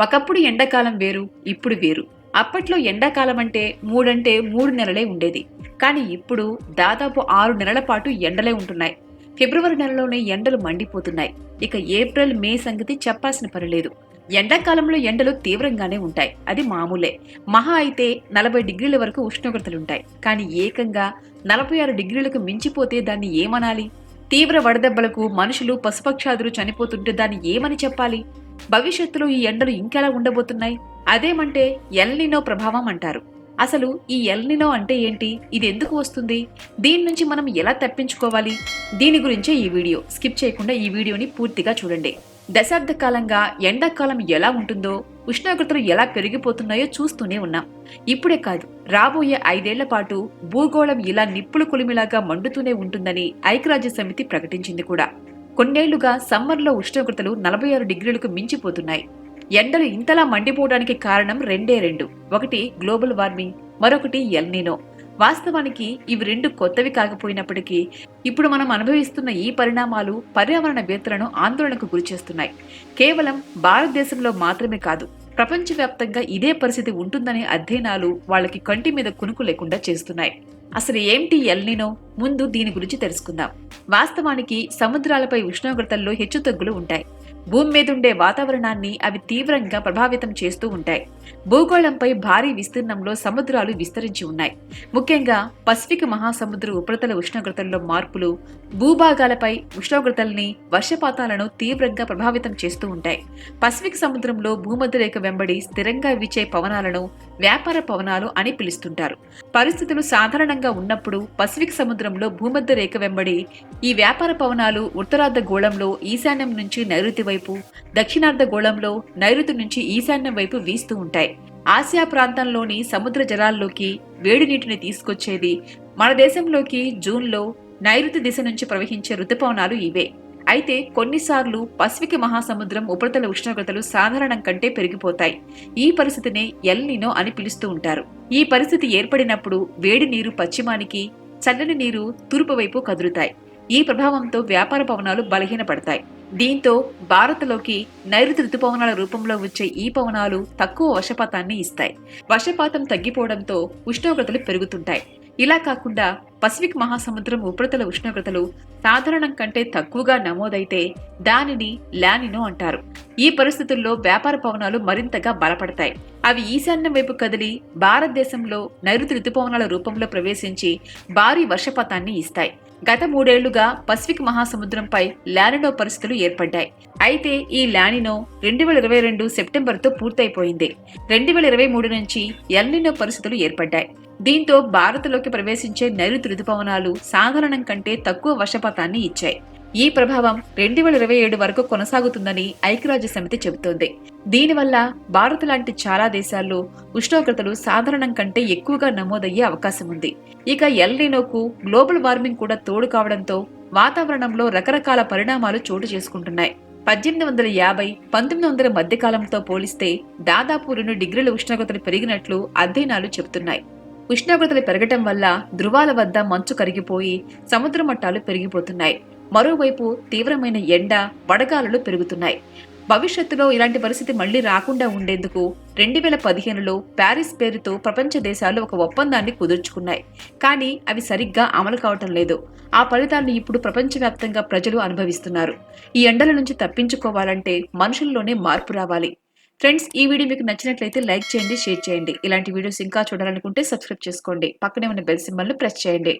ఒకప్పుడు ఎండాకాలం వేరు ఇప్పుడు వేరు. అప్పట్లో ఎండాకాలం అంటే మూడంటే మూడు నెలలే ఉండేది. కానీ ఇప్పుడు దాదాపు ఆరు నెలల పాటు ఎండలే ఉంటున్నాయి. ఫిబ్రవరి నెలలోనే ఎండలు మండిపోతున్నాయి. ఇక ఏప్రిల్ మే సంగతి చెప్పాల్సిన పని లేదు. ఎండాకాలంలో ఎండలు తీవ్రంగానే ఉంటాయి. అది మామూలే. మహా అయితే నలభై డిగ్రీల వరకు ఉష్ణోగ్రతలుంటాయి. కానీ ఏకంగా నలభై ఆరు డిగ్రీలకు మించిపోతే దాన్ని ఏమనాలి? తీవ్ర వడదెబ్బలకు మనుషులు పశుపక్షాదులు చనిపోతుంటే దాన్ని ఏమని చెప్పాలి? భవిష్యత్తులో ఈ ఎండలు ఇంకెలా ఉండబోతున్నాయి? అదేమంటే ఎల్నినో ప్రభావం అంటారు. అసలు ఈ ఎల్నినో అంటే ఏంటి? ఇది ఎందుకు వస్తుంది? దీని నుంచి మనం ఎలా తప్పించుకోవాలి? దీని గురించే ఈ వీడియో. స్కిప్ చేయకుండా ఈ వీడియోని పూర్తిగా చూడండి. దశాబ్ద కాలంగా ఎండాకాలం ఎలా ఉంటుందో ఉష్ణోగ్రతలు ఎలా పెరిగిపోతున్నాయో చూస్తూనే ఉన్నాం. ఇప్పుడే కాదు రాబోయే ఐదేళ్ళ పాటు భూగోళం ఇలా నిప్పులు కొలిమిలాగా మండుతూనే ఉంటుందని ఐక్యరాజ్య సమితి ప్రకటించింది కూడా. కొన్నేళ్ళుగా సమ్మర్లో ఉష్ణోగ్రతలు నలభై ఆరు డిగ్రీలకు మించిపోతున్నాయి. ఎండలు ఇంతలా మండిపోవడానికి కారణం రెండే రెండు. ఒకటి గ్లోబల్ వార్మింగ్ మరొకటి ఎల్నినో వాస్తవానికి ఇవి రెండు కొత్తవి కాకపోయినప్పటికీ ఇప్పుడు మనం అనుభవిస్తున్న ఈ పరిణామాలు పర్యావరణవేత్తలను ఆందోళనకు గురిచేస్తున్నాయి కేవలం భారతదేశంలో మాత్రమే కాదు ప్రపంచవ్యాప్తంగా ఇదే పరిస్థితి ఉంటుందనే అధ్యయనాలు వాళ్ళకి కంటి మీద కునుకు లేకుండా చేస్తున్నాయి. అసలు ఏంటి ఎల్నినో? ముందు దీని గురించి తెలుసుకుందాం. వాస్తవానికి సముద్రాలపై ఉష్ణోగ్రతల్లో హెచ్చుతగ్గులు ఉంటాయి. భూమి మీద ఉండే వాతావరణాన్ని అవి తీవ్రంగా ప్రభావితం చేస్తూ ఉంటాయి. భూగోళంపై భారీ విస్తీర్ణంలో సముద్రాలు విస్తరించి ఉన్నాయి. ముఖ్యంగా పసిఫిక్ మహాసముద్ర ఉపరితల ఉష్ణోగ్రతల్లో మార్పులు భూభాగాలపై ఉష్ణోగ్రతల్ని వర్షపాతాలను తీవ్రంగా ప్రభావితం చేస్తూ ఉంటాయి. పసిఫిక్ సముద్రంలో భూమధ్య రేఖ వెంబడి స్థిరంగా వీచే పవనాలను వ్యాపార పవనాలు అని పిలుస్తుంటారు. పరిస్థితులు సాధారణంగా ఉన్నప్పుడు పసిఫిక్ సముద్రంలో భూమధ్య రేఖ వెంబడి ఈ వ్యాపార పవనాలు ఉత్తరార్ధ గోళంలో ఈశాన్యం నుంచి నైరుతి వైపు దక్షిణార్ధ గోళంలో నైరుతి నుంచి ఈశాన్యం వైపు వీస్తూ ఉంటాయి. ఆసియా ప్రాంతంలోని సముద్ర జలాల్లోకి వేడి నీటిని తీసుకొచ్చేది మన దేశంలోకి జూన్లో నైరుతి దిశ నుంచి ప్రవహించే ఋతుపవనాలు ఇవే. అయితే కొన్నిసార్లు పసిఫిక్ మహాసముద్రం ఉపరితల ఉష్ణోగ్రతలు సాధారణం కంటే పెరిగిపోతాయి. ఈ పరిస్థితిని ఎల్నినో అని పిలుస్తూ ఉంటారు. ఈ పరిస్థితి ఏర్పడినప్పుడు వేడి నీరు పశ్చిమానికి చల్లని నీరు తూర్పు వైపు కదులుతాయి. ఈ ప్రభావంతో వ్యాపార భవనాలు బలహీనపడతాయి. దీంతో భారత్లోకి నైరుతి ఋతుపవనాల రూపంలో వచ్చే ఈ పవనాలు తక్కువ వర్షపాతాన్ని ఇస్తాయి. వర్షపాతం తగ్గిపోవడంతో ఉష్ణోగ్రతలు పెరుగుతుంటాయి. ఇలా కాకుండా పసిఫిక్ మహాసముద్రం ఉపరితల ఉష్ణోగ్రతలు సాధారణం కంటే తక్కువగా నమోదైతే దానిని లానినో అంటారు. ఈ పరిస్థితుల్లో వ్యాపార పవనాలు మరింతగా బలపడతాయి. అవి ఈశాన్యం వైపు కదిలి భారతదేశంలో నైరుతి ఋతుపవనాల రూపంలో ప్రవేశించి భారీ వర్షపాతాన్ని ఇస్తాయి. గత మూడేళ్ళుగా పసిఫిక్ మహాసముద్రంపై లానినో పరిస్థితులు ఏర్పడ్డాయి. అయితే ఈ లానినో రెండు వేల ఇరవై రెండు సెప్టెంబర్తో పూర్తయిపోయింది. రెండు వేల ఇరవై మూడు నుంచి ఎల్నినో పరిస్థితులు ఏర్పడ్డాయి. దీంతో భారత్లోకి ప్రవేశించే నైరుతి రుతుపవనాలు సాధారణం కంటే తక్కువ వర్షపాతాన్ని ఇచ్చాయి. ఈ ప్రభావం రెండు వేల ఇరవై ఏడు వరకు కొనసాగుతుందని ఐక్యరాజ్య సమితి చెబుతోంది. దీనివల్ల భారత్ లాంటి చాలా దేశాల్లో ఉష్ణోగ్రతలు సాధారణం కంటే ఎక్కువగా నమోదయ్యే అవకాశం ఉంది. ఇక ఎల్నినోకు గ్లోబల్ వార్మింగ్ కూడా తోడు కావడంతో వాతావరణంలో రకరకాల పరిణామాలు చోటు చేసుకుంటున్నాయి. పద్దెనిమిది వందల యాభై పంతొమ్మిది వందల మధ్యకాలంతో పోలిస్తే దాదాపు రెండు డిగ్రీల ఉష్ణోగ్రతలు పెరిగినట్లు అధ్యయనాలు చెబుతున్నాయి. ఉష్ణోగ్రతలు పెరగటం వల్ల ధృవాల వద్ద మంచు కరిగిపోయి సముద్ర మట్టాలు పెరిగిపోతున్నాయి. మరోవైపు తీవ్రమైన ఎండ వడగాలులు పెరుగుతున్నాయి. భవిష్యత్తులో ఇలాంటి పరిస్థితి మళ్ళీ రాకుండా ఉండేందుకు రెండు వేల పదిహేనులో ప్యారిస్ పేరుతో ప్రపంచ దేశాలు ఒక ఒప్పందాన్ని కుదుర్చుకున్నాయి. కానీ అవి సరిగ్గా అమలు కావటం లేదు. ఆ ఫలితాన్ని ఇప్పుడు ప్రపంచవ్యాప్తంగా ప్రజలు అనుభవిస్తున్నారు. ఈ ఎండల నుంచి తప్పించుకోవాలంటే మనుషుల్లోనే మార్పు రావాలి. ఫ్రెండ్స్ ఈ వీడియో మీకు నచ్చినట్లయితే లైక్ చేయండి షేర్ చేయండి. ఇలాంటి వీడియోస్ ఇంకా చూడాలనుకుంటే సబ్స్క్రైబ్ చేసుకోండి. పక్కనే ఉన్న బెల్ సింబల్ను ప్రెస్ చేయండి.